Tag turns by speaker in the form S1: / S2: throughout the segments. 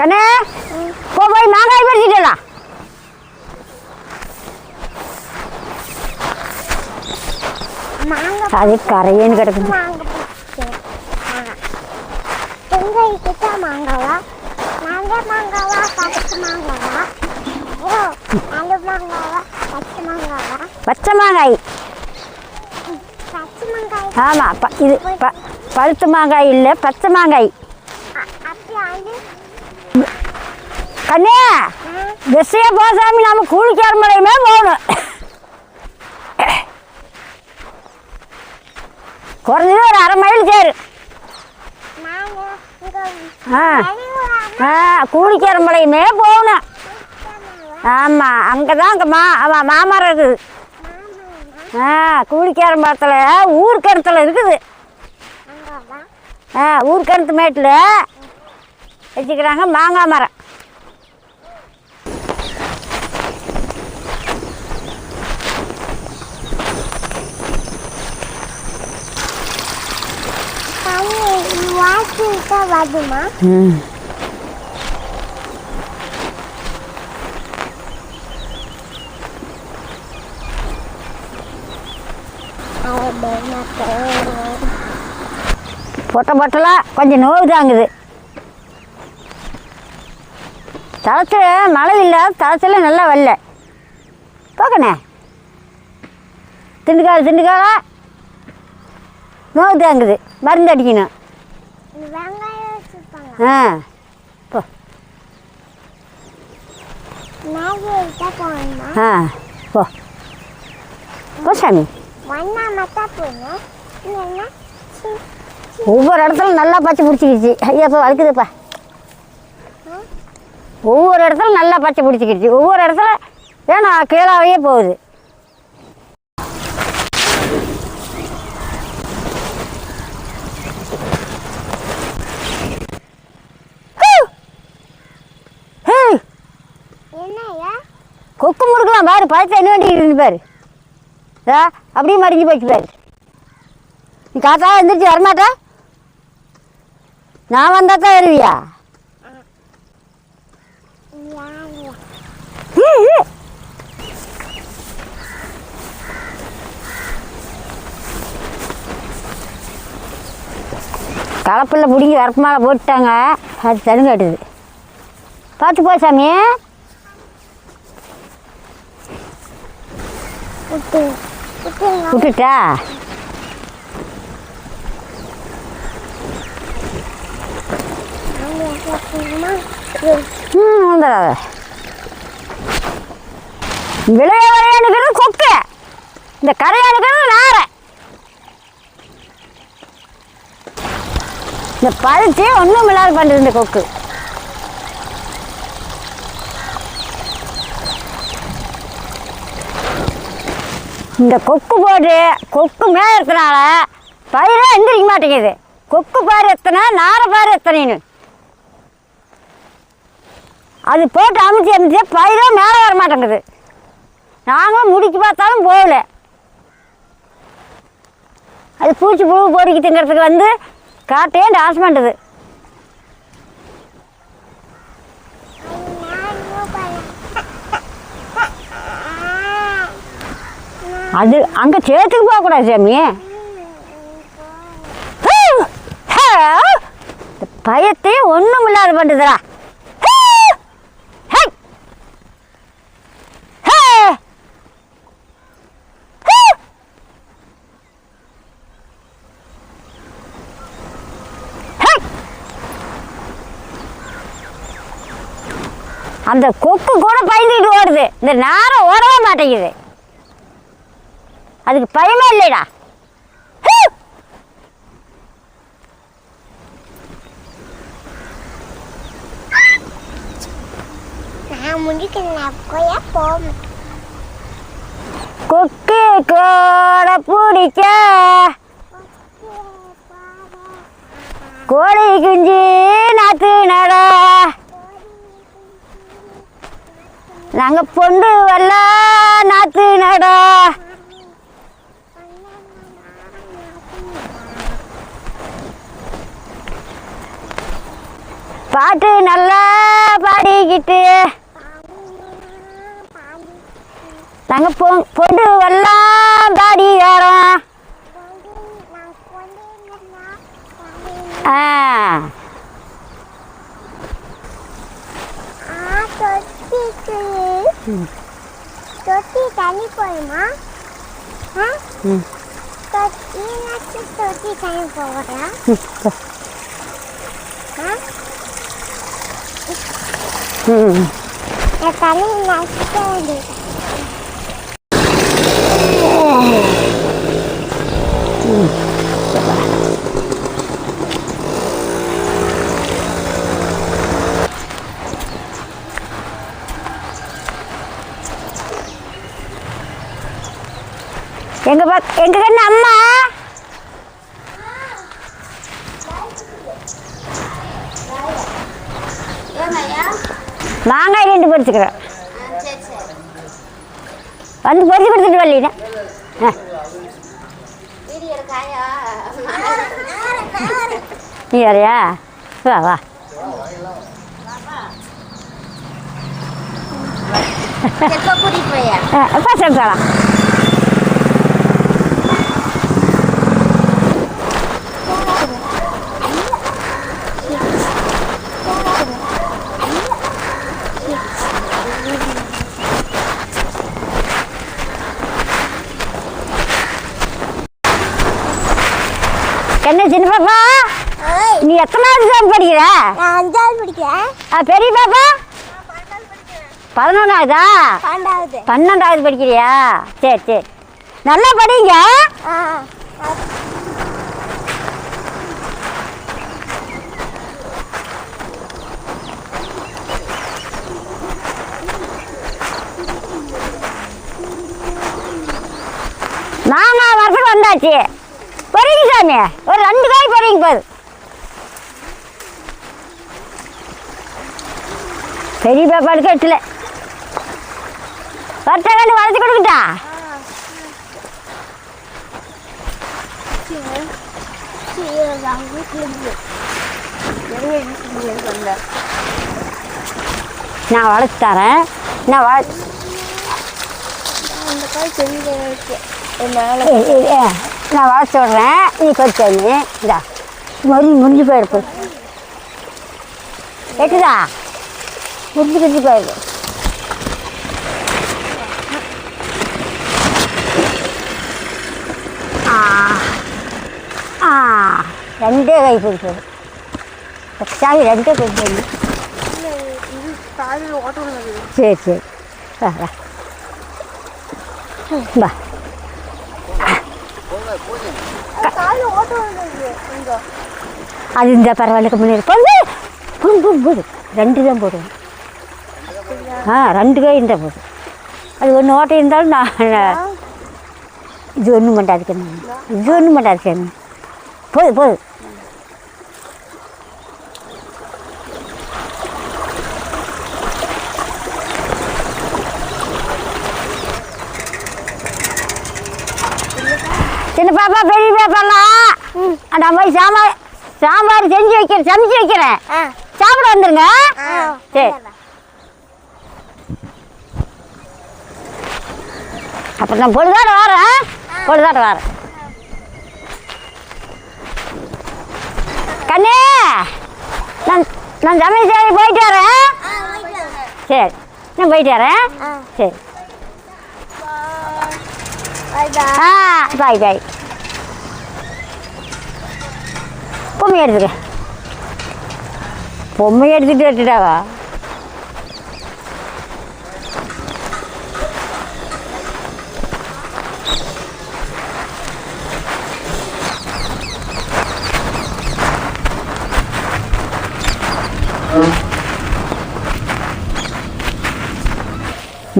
S1: கண்ணே போ போய் மாங்காய் பறிச்சுட்டா
S2: மாங்காய்
S1: அது கரையேன்னு கிடக்குது.
S2: மாங்காய் பறிச்சு. மாங்காய். மாங்காவா? மாங்காவா? பச்சை மாங்காவா? ஓ மாங்காவா? பச்சை மாங்காவா?
S1: பச்சை மாங்காய்.
S2: பச்சை மாங்காய்.
S1: ஆமாம் ப இது ப பழுத்த மாங்காய் இல்லை பச்சை மாங்காய். கண்ணே
S2: ஆ,
S1: திசையே போசாமி நம்ம கூலிக்கார மலையுமே போகணும். குறைஞ்சது ஒரு அரை மைல் சேரு. ஆ ஆ கூலிக்கார மலையுமே போகணும். ஆமாம் அங்கே தான் அங்கே மா ஆமாம் மாமரம் இருக்குது. ஆ கூலிக்கார மரத்தில் ஊர்க்கணத்தில் இருக்குது. ஆ ஊர்க்கணத்து மேட்டில் வச்சுக்கிறாங்க மாங்காய் மரம்.
S2: வாசிக்க வருமா
S1: பொட்டை பொட்டலாக கொஞ்சம் நோவு தாங்குது. தளத்தில் மழை இல்லை தளத்தில் நல்லா வரல. பார்க்கணே திண்டுக்கால் திண்டுக்காலா? நோவு தாங்குது மருந்து அடிக்கணும். ஆ போ. ஆ போ. சாமி. ஒவ்வொரு இடத்துல நல்லா பச்சை பிடிச்சிக்கிச்சு ஐயாப்பா வழுக்குதுப்பா. ஒவ்வொரு இடத்துல நல்லா பச்சை பிடிச்சிக்கிச்சு ஒவ்வொரு இடத்துல ஏன்னா கீழாவே போகுது. பாரு பழத்தை என்ன வேண்டிக்கிட்டு பாரு. ஆ அப்படியே மறைஞ்சு போச்சு பாரு. நீ காத்தா எந்திரிச்சு வரமாட்டா? நான் வந்தா தான் வருவியா?
S2: யாரு
S1: கலப்பில் பிடிங்கி வரப்பு மேலே போட்டுட்டாங்க. அது தடுங்காட்டுது. பார்த்து போ சாமி
S2: விட்டு விட்டுங்க
S1: விட்டுட்டா? ம் வந்துடாத விளைய கொக்கு? இந்த கரையானுக்கிறது நாரை? இந்த பழுத்தி ஒன்றும் இல்லாத பண்ணுறது இந்த கொக்கு. இந்த கொக்கு போட்டு கொக்கு மேலே இருக்கிறனால பயிரே எந்திரிக்க மாட்டேங்குது. கொக்கு பாரு எத்தனை நார பாரு எத்தனைன்னு. அது போட்டு அமைச்சு அமைச்சு பயிரே மேலே வர மாட்டேங்குது. நாங்களும் முடிச்சு பார்த்தாலும் போகல. அது பூச்சி புழு பொறுக்கி திங்கிறதுக்கு வந்து காட்டையே டாஸ் பண்ணுது அது அங்கே சேத்துக்கு போகக்கூடாது சாமி. பயத்தையே ஒன்றும் இல்லாத பண்ணுதுடா அந்த கொக்கு கூட பயந்துக்கிட்டு ஓடுது. இந்த நேரம் ஓடவே மாட்டேங்குது. அதுக்கு பயமே இல்லைடா. கொக்கு கோட பிடிக்க. கோழி குஞ்சு நாத்து நட. நாங்க பொண்டு வரல நாத்து நட. பாட்டு நல்லா பாடிக்கிட்டு. நாங்கள் பொ பொண்ணு எல்லாம் பாடி வரோம் ஆ.
S2: தொட்டி தண்ணி போயுமா தொட்டி தொட்டி தண்ணி போகிறா
S1: ம்
S2: தண்ணி நஷ்ட வேண்டியது
S1: எங்க பக் எங்க கண்ணு அம்மா மாங்காய் பறிச்சுக்கிறேன் வந்து பறிச்சு கொடுத்துட்டு வரலீங்க நீ வரையா வா வா. பசங்க என்ன சின்ன பாப்பா நீ எத்தனாவது தான் படிக்கிற?
S2: நான் அஞ்சாவது படிக்கிறேன்.
S1: ஆ, பெரிய பாப்பா? பதினொன்றாவதா
S2: பன்னெண்டாவது
S1: பன்னெண்டாவது. படிக்கிறியா? சரி சரி. நல்லா படிங்க. மாங்காய் வரத்துக்கு வந்தாச்சு. பொறிங்க சாமி. ஒரு ரெண்டு காய் பொறிங்க போது. பெரிய பாப்பாளுக்கு எட்டுல வறுத்த கண்டு வளர்த்து கொடுக்கட்டா? நான் வளர்த்து தரேன். நான் வள நான் வளர்த்து விட்றேன் நீ பறிச்சாமி இந்தா. முறிஞ்சு முறிஞ்சு போயிருப்பு கேட்டுதா முறிஞ்சு முறிஞ்சு போயிருக்கு ரெண்டே கை பிடிச்சது சாவி ரெண்டே பிடிச்சது சரி சரி. வா. வா வா
S2: காலில் ஓட்ட உள்ளது இங்கே
S1: அது இந்த பரவாயில்ல முன்னாடி போது போதும் போதும் ரெண்டு தான் போடுவேன் ஆ ரெண்டு காய் இருந்தால் போதும் அது ஒன்று ஓட்டை இருந்தாலும் நான் இது ஒன்றும் பண்ணாது கண்ணு இது ஒன்றும் பண்ணாது கண்ணு போதும் போதும் சின்ன பாப்பா பெரிய பாப்பாலாம் நான் போய் சாம்பார் சாம்பார் செஞ்சு வைக்கிறேன் சமைச்சு வைக்கிறேன் சாப்பிட வந்துருங்க. சரி. அப்புறம் நான் பொழுதாட வரேன். பொழுதாட வரேன். கண்ணே நான் நான் சமையல் செய்ய போயிட்டு வரேன். சரி. நான் போயிட்டு வரேன். சரி. ஆ பாய் பாய். பொம்மை எடுத்துக்க. பொம்மை எடுத்துட்டு வரட்டுடாவா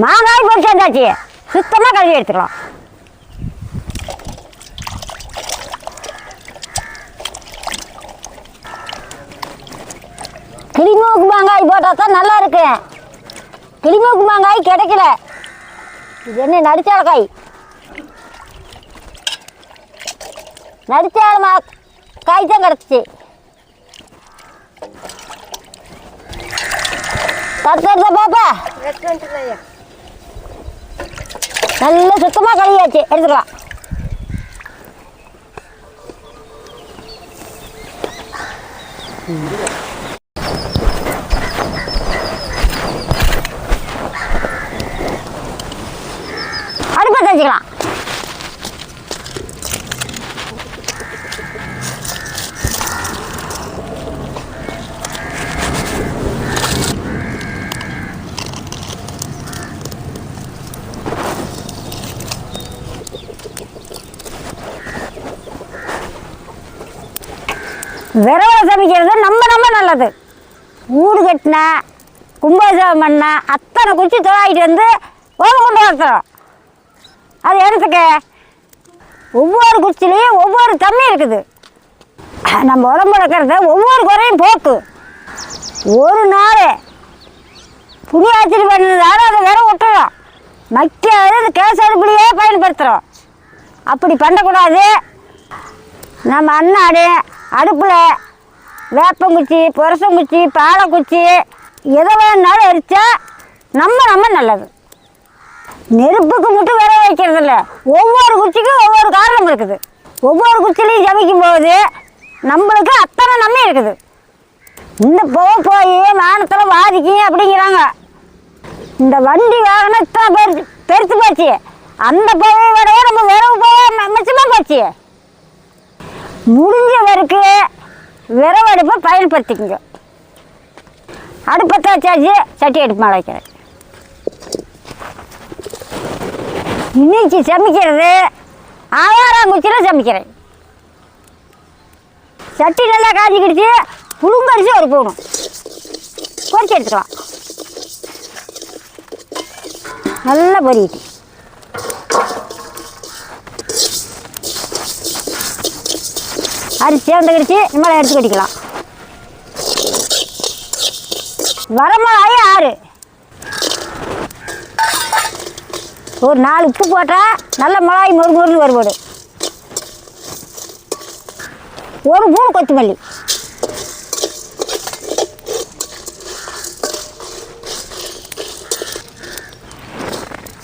S1: மாங்காய் பொறிச்சு வந்தாச்சு. சுத்தமாக கழுவி எடுத்துக்கலாம் கிளிமூக்கு மாங்காய் போட்டால் தான் நல்லா இருக்கு. கிளிமூக்கு மாங்காய் கிடைக்கல. இது என்ன நடிச்சால காய்? நடிச்சால மா காய் தான் கிடச்சிச்சு. தடுத்து பாப்பா. நல்ல சுத்தமாக கழுவியாச்சு. எடுத்துக்கலாம். அடுப்பை தச்சுக்கலாம் விரவலை சமைக்கிறது நம்ம நம்ம நல்லது. வீடு கட்டின கும்பாபிஷேகம் பண்ண அத்தனை குச்சி தொழாயிட்டு வந்து ஓமம் கொண்டு வரத்துறோம் அது எடுத்துக்க. ஒவ்வொரு குச்சிலையும் ஒவ்வொரு தன்மை இருக்குது. நம்ம உடம்புல இருக்கிறத ஒவ்வொரு குறையும் போக்கு. ஒரு நாள் புளியாச்சரி பண்ணதால அதை வேற விட்டுறோம் மக்கியாவது அது கேஸ் புளியே பயன்படுத்துகிறோம் அப்படி பண்ணக்கூடாது. நம்ம அண்ணாடு அடுப்பில் வேப்பங்குச்சி புரசங்குச்சி பாலக்குச்சி எதை வேணாலும் எரிச்சா நம்ம நம்ம நல்லது. நெருப்புக்கு மட்டும் விர வைக்கிறது இல்லை ஒவ்வொரு குச்சிக்கும் ஒவ்வொரு காரணம் இருக்குது. ஒவ்வொரு குச்சிலையும் ஜமிக்கும் போது நம்மளுக்கு அத்தனை நன்மை இருக்குது. இந்த போக போய் வானத்தில் வாதிக்கும் அப்படிங்கிறாங்க. இந்த வண்டி வாகனம் இத்தனை பெருசு பெருத்து போச்சு. அந்த போவை விட நம்ம விரவு போக மிச்சமாக போச்சு. முடிஞ்ச வரைக்கும் விரவு அடுப்பை பயன்படுத்திக்கங்க அடுப்பத்தை வச்சாச்சு சட்டி அடுப்பு மேலே வைக்கிறேன். இன்னைக்கு சமைக்கிறது ஆவாராங்குச்சியில் சமைக்கிறேன். சட்டி நல்லா காஞ்சிக்கிடுச்சு புழுங்கரிசி ஒரு போகணும் பொரிச்சு எடுத்துக்கலாம். நல்லா பொரியிட்டு அரிசி சேர்ந்து சேர்ந்துக்கிடுச்சு நம்மளை எடுத்து கட்டிக்கலாம். வரமிளகாய் ஒரு நாலு உப்பு போட்டால் நல்ல மிளகாய் மொறு மொறுன்னு வருவாடு ஒரு மூணு கொத்தமல்லி.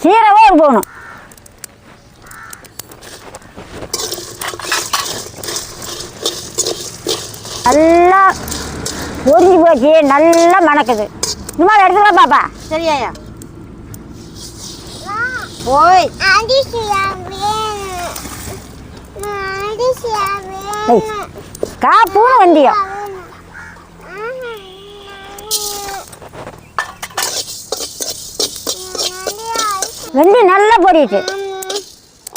S1: சீரகம் ஒரு போகணும் நல்லா பொறிஞ்சு போச்சு நல்லா மணக்குது. இந்த மாதிரி எடுத்துக்கலாம் பாப்பா.
S3: சரியாயா ஓய்
S2: வேணும்.
S1: காப்புன்னு வண்டியம் வெந்தி நல்லா பொரியுது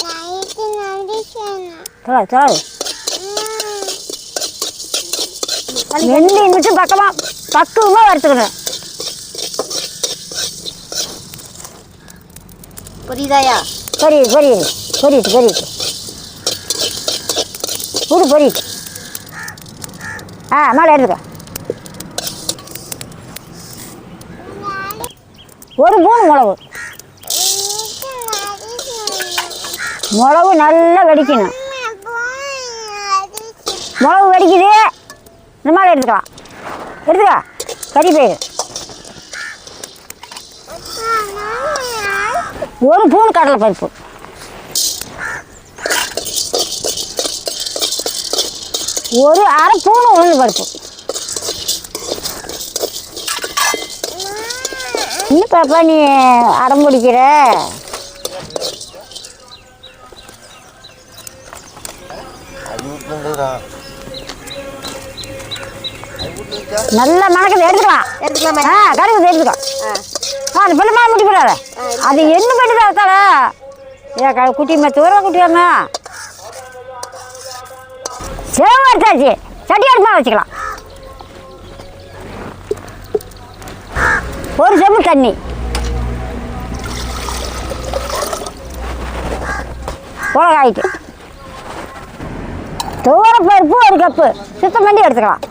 S2: நைட்டு நடிச்சேன்
S1: தொலை தொலை வெந்தி விட்டு பக்கமாக பக்குவமாக வறுத்துக்கணும்
S3: புரியுதாயா?
S1: பொரியுது பொரியுது பொரியுது பொரியுது புது பொரியுது ஆ மேலே எடுத்துக்க ஒரு மூணு மிளகு மிளகு நல்லா வெடிக்கணும். மிளகு வெடிக்குது. இந்த மாதிரி எடுத்துக்கலாம் எடுத்துக்கா. கறி போயிடு. ஒரு பூன் கடலை பருப்பு. ஒரு அரை பூன் உளுந்து பருப்பு. இன்னும் பாப்பா நீ அடம் பிடிக்கிற? நல்லா மணக்குது எடுத்துக்கலாம்.
S3: எடுத்துக்கலாமா?
S1: ஆ கடுகு எடுத்துக்கோ
S3: ஆ.
S1: பிள்ளை முட்டி போடாத அது என்ன பண்ணுது அதால ஏ க குட்டி தூரம் குட்டியாங்க சேவை எடுத்தாச்சு. சட்டி அடுப்பா வச்சுக்கலாம். ஒரு செம்பு தண்ணி. மிளகாய்க்கு. துவரப்பருப்பு ஒரு கப்பு. சுத்தம் பண்ணி எடுத்துக்கலாம்.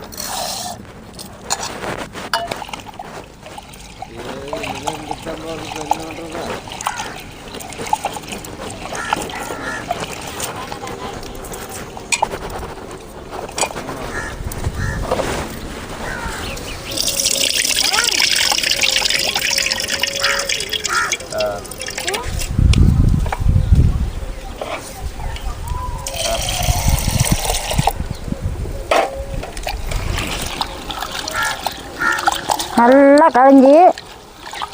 S1: நல்லா களைஞ்சி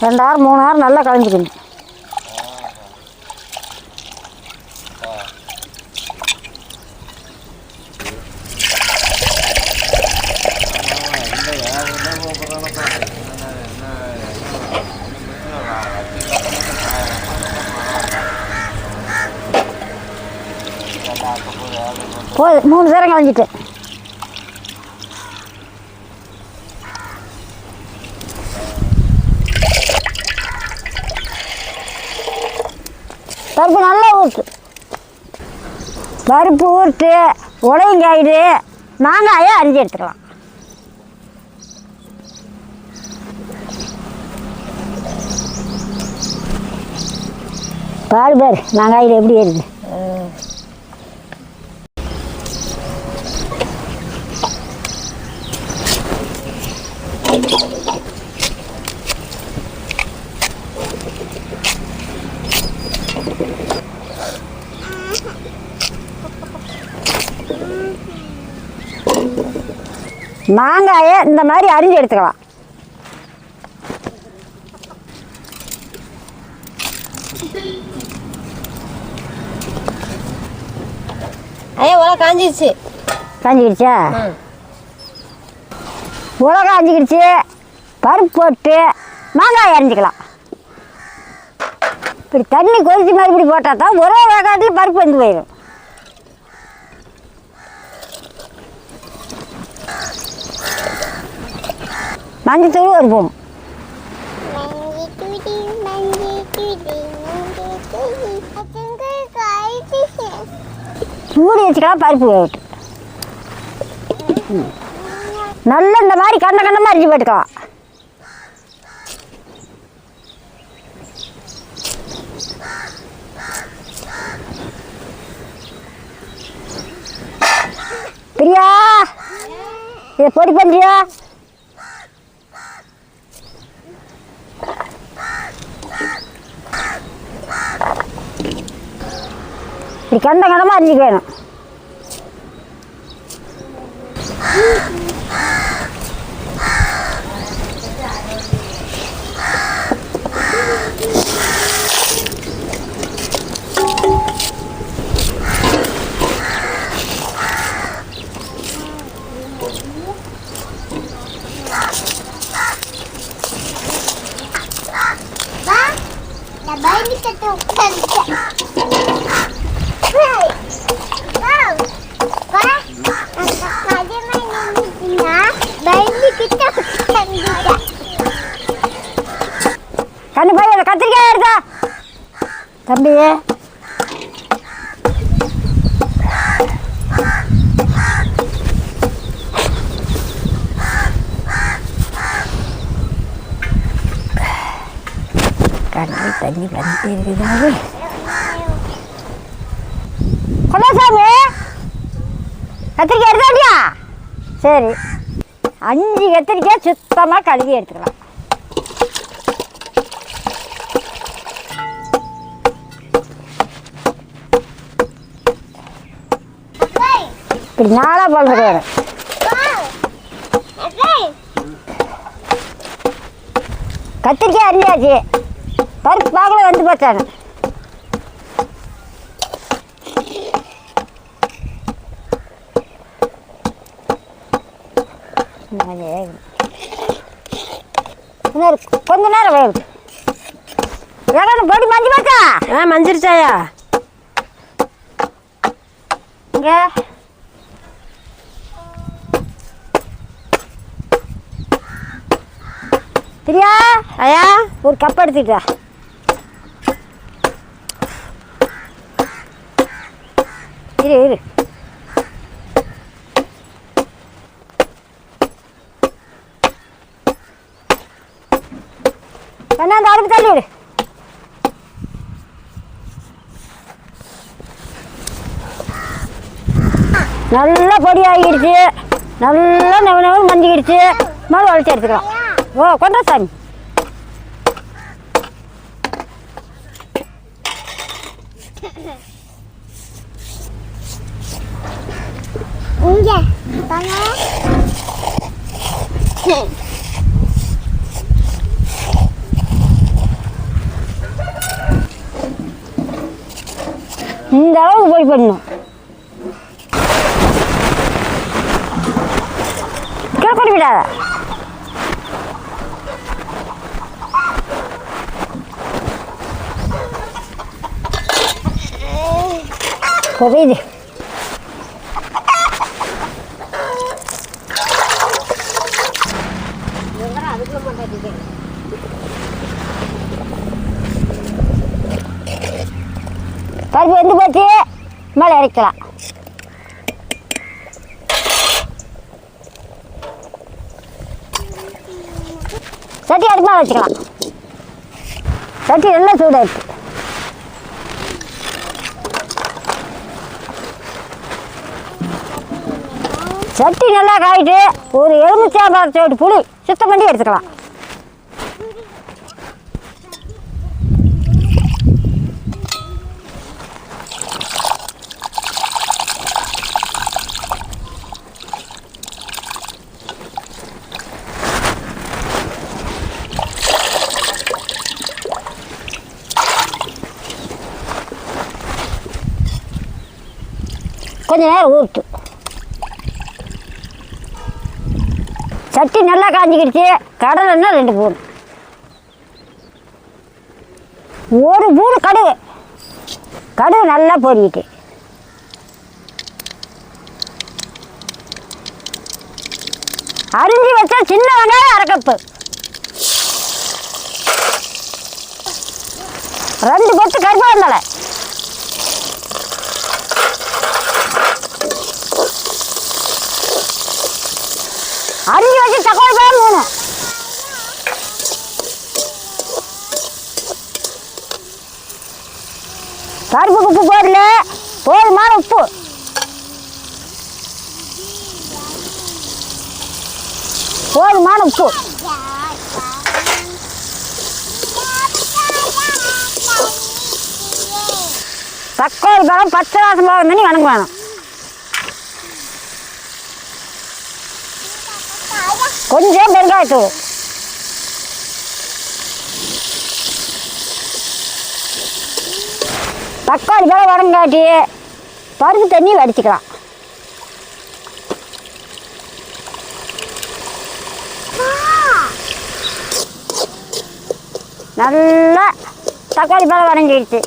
S1: ரெண்டு வாரம் மூணு நல்லா களைஞ்சிக்கணும் போது மூணு சேரம் களைஞ்சிட்டு பருப்பு நல்லா ஊற்று பருப்பு ஊற்று உடையங்காயிடு மாங்காயை அரிஞ்சு எடுத்துக்கலாம். பாரு பாரு மாங்காயில் எப்படி ஏறுது? மாங்காயை இந்த மாதிரி அரிஞ்சு எடுத்துக்கலாம்.
S3: ஐயா உலக காஞ்சிருச்சு.
S1: காஞ்சிக்கிடுச்சா உலகம் காஞ்சிக்கிடுச்சு. பருப்பு போட்டு மாங்காய் அரிஞ்சிக்கலாம். இப்படி தண்ணி கொதிச்சு மாதிரி இப்படி போட்டால் தான் ஒரே வேகாட்டில் பருப்பு வந்து போயிடும். மஞ்சத்தூள் ஒரு மூடி வச்சுக்கலாம் பருப்பு வேகட்டும் நல்ல இந்த மாதிரி கண்ண கண்ணமாக அரிஞ்சு போட்டுக்கலாம் பிரியா இதை பொடி பண்ணுறியா இப்படி கண்ட கண்டமாக அரிஞ்சிக்க வேணும்
S2: வா நான் பயந்து கட்ட உட்காந்துட்டேன் ஹேய், வா, வா. நான் மதியமா நின்னுட்டீங்கன்னா பயந்து கிட்ட உட்காந்துட்டேன்
S1: கண்ணு போய் அந்த கத்திரிக்காய் எடுத்தா தம்பி கண்ணில் தண்ணி வந்து இருக்குதாவே கொண்டாசாமி கத்திரிக்காய் எடுத்தாட்டியா சரி. அஞ்சு கத்திரிக்காய் சுத்தமாக கழுவி எடுத்துக்கலாம். இப்படி நாளாக
S2: அக்கா
S1: கத்திரிக்காய் அரிஞ்சாச்சு பருப்பு பார்க்கல வந்து இன்னொரு கொஞ்ச நேரம் வேகுது வேகணும் பொடி மஞ்சள் பாக்கா
S3: ஆ மஞ்சிருச்சாயா?
S1: இங்கே. பிரியா
S3: ஐயா
S1: ஒரு கப் எடுத்துட்டா இரு இரு. வேணா அந்த அடுப்பு தள்ளி விடு. நல்லா பொடி ஆகிடுச்சு. நல்லா நவ நவன் மஞ்சிக்கிடுச்சு. மறு வளர்ச்சி எடுத்துக்கலாம். Wow, quá rất
S2: sành. Ừ
S1: dạ, ta nó. Đâu vơi vần rồi. Kira kau di mana? புரியுது பருப்பு வந்து போச்சு மேலே இறக்கலாம் சட்டி அடுப்பாக வச்சுக்கலாம் சட்டி நல்லா சூடாயிடுச்சு சட்டி நல்லா காயிட்டு ஒரு எலுமிச்சாம்பழத்தோடு புளி சுத்தம் பண்ணி எடுத்துக்கலாம். கொஞ்ச நேரம் ஊற்று சட்டி நல்லா காஞ்சிக்கிடுச்சு. கடலைன்னா ரெண்டு பூன் ஒரு பூன் கடுகு. கடுகு நல்லா பொறிக்கிட்டு அரிஞ்சு வச்சா சின்ன வெங்காயம் அரைக்கப்பு ரெண்டு கொத்து கருவேப்பிலை. அரிஞ்சு வச்சு தக்காளி பழம் மூணு கருப்பு உப்பு போடல. போதுமான உப்பு. போதுமான உப்பு. தக்காளி பழம் பச்சை வாசம் போகிற மணி வணங்க வேணும். கொஞ்சம் பெருங்காயத்தூள் தக்காளி பழம் வரங்காட்டி பருப்பு தண்ணி வடிச்சுக்கலாம். நல்லா தக்காளி பழம் வதங்கிடுச்சு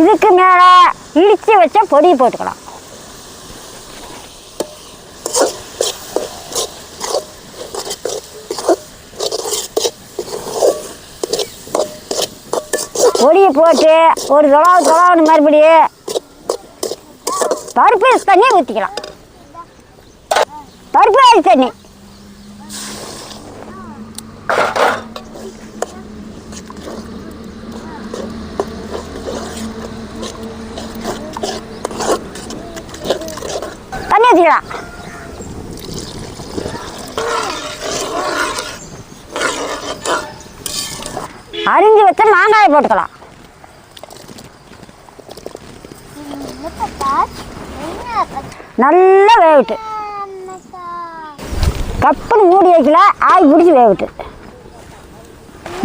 S1: இதுக்கு மேலே இடித்து வச்ச பொடி போட்டுக்கலாம். தண்ணியை போட்டு ஒரு தொலாவு தொலாவணும் மறுபடியும் பருப்பு தண்ணி ஊற்றிக்கலாம் பருப்பு அரிசி தண்ணி. தண்ணி ஊற்றிக்கலாம் அரிஞ்சு வச்ச மாங்காயை போட்டுக்கலாம். நல்லா வேகட்டு கப்புன்னு மூடி வைக்கல ஆய் பிடிச்சி வேகட்டு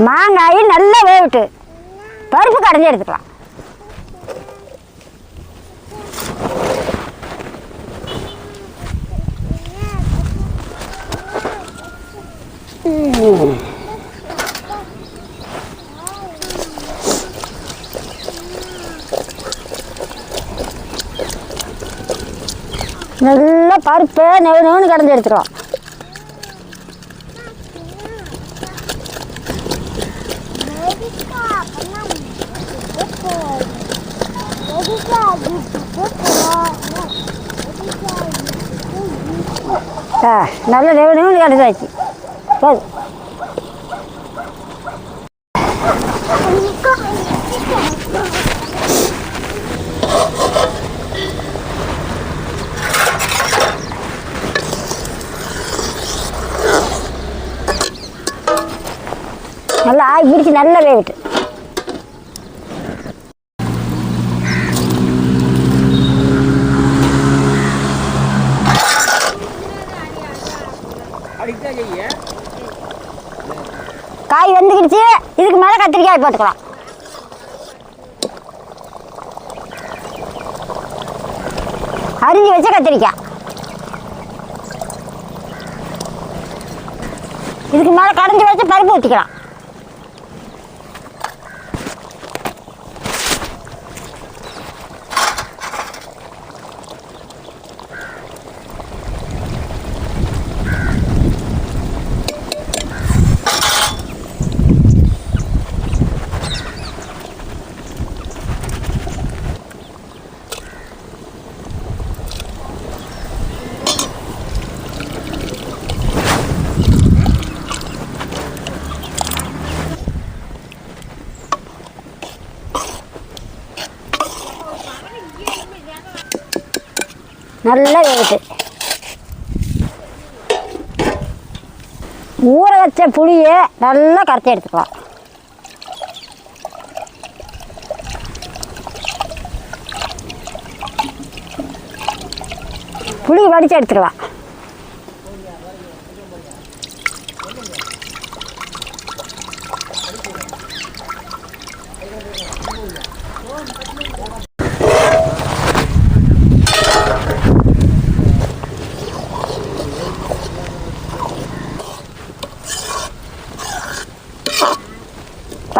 S1: மாங்காய் நல்லா வேகட்டு பருப்பு கடைஞ்சி எடுத்துக்கலாம் நல்லா பருப்பு நெவு நெவுன்னு கடைஞ்சி எடுத்துக்கலாம் ஆ நல்லா நெவு நெவுன்னு கடைஞ்சாச்சு போதும் வாய் பிடிச்சி நல்லா வேகட்டு காய் வந்துக்கிடுச்சு. இதுக்கு மேலே கத்திரிக்காய் போட்டுக்கலாம். அரிஞ்சு வச்ச கத்திரிக்காய். இதுக்கு மேலே கடைஞ்சி வச்சு பருப்பு ஊற்றிக்கலாம் நல்லா வேகுது ஊற வச்ச புளியை நல்லா கரைச்சி எடுத்துக்கலாம். புளி வடித்து எடுத்துக்கலாம்.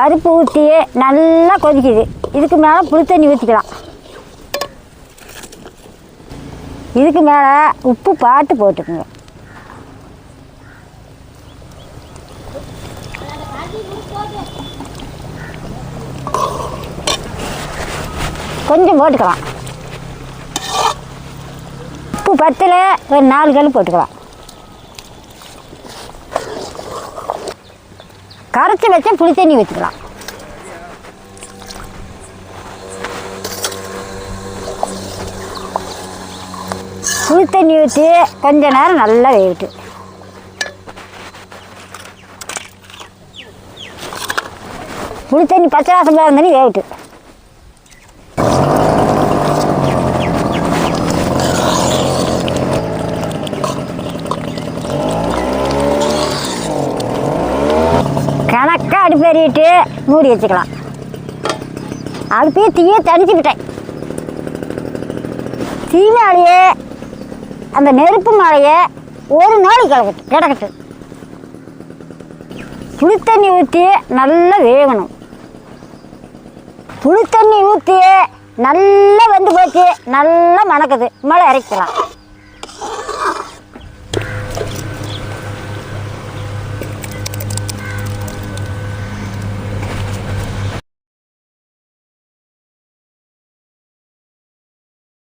S1: பருப்பு ஊற்றி நல்லா கொதிக்குது. இதுக்கு மேலே புளி தண்ணி ஊற்றிக்கலாம் இதுக்கு மேலே உப்பு பாட்டு போட்டுக்குங்க. கொஞ்சம் போட்டுக்கலாம். உப்பு பத்தில் ஒரு நாலு கல் போட்டுக்கலாம். கரைச்சி வச்சா புளி தண்ணி வச்சுக்கலாம் புளி தண்ணி ஊற்றி கொஞ்ச நேரம் நல்லா வேவிட்டு புளி தண்ணி பச்சை வாசம் போகிற தண்ணி வேவிட்டு சரிட்டு மூடி வச்சுக்கலாம். அடுப்பையே தீய தணிச்சுக்கிட்டேன் விட்டேன். தீனாலேயே அந்த நெருப்பு மாலையை ஒரு நாளைக்கு கிடக்கட்டு கிடக்கட்டு புளி தண்ணி ஊற்றி நல்லா வேகணும். புளி தண்ணி ஊற்றி நல்லா வந்து போச்சு நல்லா மணக்குது. மழை இறக்கலாம்